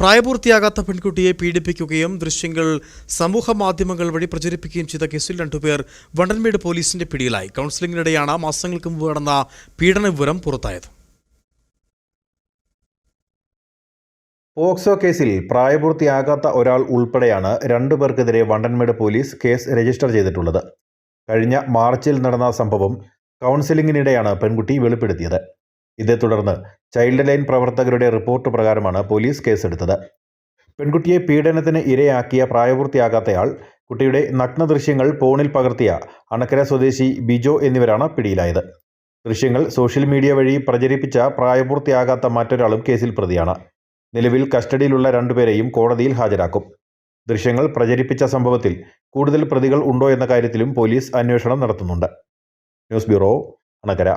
പ്രായപൂർത്തിയാകാത്ത പെൺകുട്ടിയെ പീഡിപ്പിക്കുകയും ദൃശ്യങ്ങൾ സമൂഹ മാധ്യമങ്ങൾ വഴി പ്രചരിപ്പിക്കുകയും ചെയ്ത കേസിൽ രണ്ടുപേർ വണ്ടൻമേട് പോലീസിന്റെ പിടിയിലായി. കൗൺസിലിംഗിനിടെയാണ് മാസങ്ങൾക്ക് മുമ്പ് നടന്ന പീഡന വിവരം പുറത്തായത്. പോക്സോ കേസിൽ പ്രായപൂർത്തിയാകാത്ത ഒരാൾ ഉൾപ്പെടെയാണ് രണ്ടുപേർക്കെതിരെ വണ്ടൻമേട് പോലീസ് കേസ് രജിസ്റ്റർ ചെയ്തിട്ടുള്ളത്. കഴിഞ്ഞ മാർച്ചിൽ നടന്ന സംഭവം കൗൺസിലിംഗിനിടെയാണ് പെൺകുട്ടി വെളിപ്പെടുത്തിയത്. ഇതേ തുടർന്ന് ചൈൽഡ് ലൈൻ പ്രവർത്തകരുടെ റിപ്പോർട്ട് പ്രകാരമാണ് പോലീസ് കേസെടുത്തത്. പെൺകുട്ടിയെ പീഡനത്തിന് ഇരയാക്കിയ പ്രായപൂർത്തിയാകാത്തയാൾ കുട്ടിയുടെ നഗ്ന ദൃശ്യങ്ങൾ ഫോണിൽ പകർത്തിയ അണക്കര സ്വദേശി ബിജോ എന്നിവരാണ് പിടിയിലായത്. ദൃശ്യങ്ങൾ സോഷ്യൽ മീഡിയ വഴി പ്രചരിപ്പിച്ച പ്രായപൂർത്തിയാകാത്ത മറ്റൊരാളും കേസിൽ പ്രതിയാണ്. നിലവിൽ കസ്റ്റഡിയിലുള്ള രണ്ടുപേരെയും കോടതിയിൽ ഹാജരാക്കും. ദൃശ്യങ്ങൾ പ്രചരിപ്പിച്ച സംഭവത്തിൽ കൂടുതൽ പ്രതികൾ ഉണ്ടോ എന്ന കാര്യത്തിലും പോലീസ് അന്വേഷണം നടത്തുന്നുണ്ട്. News bureau Anakkara.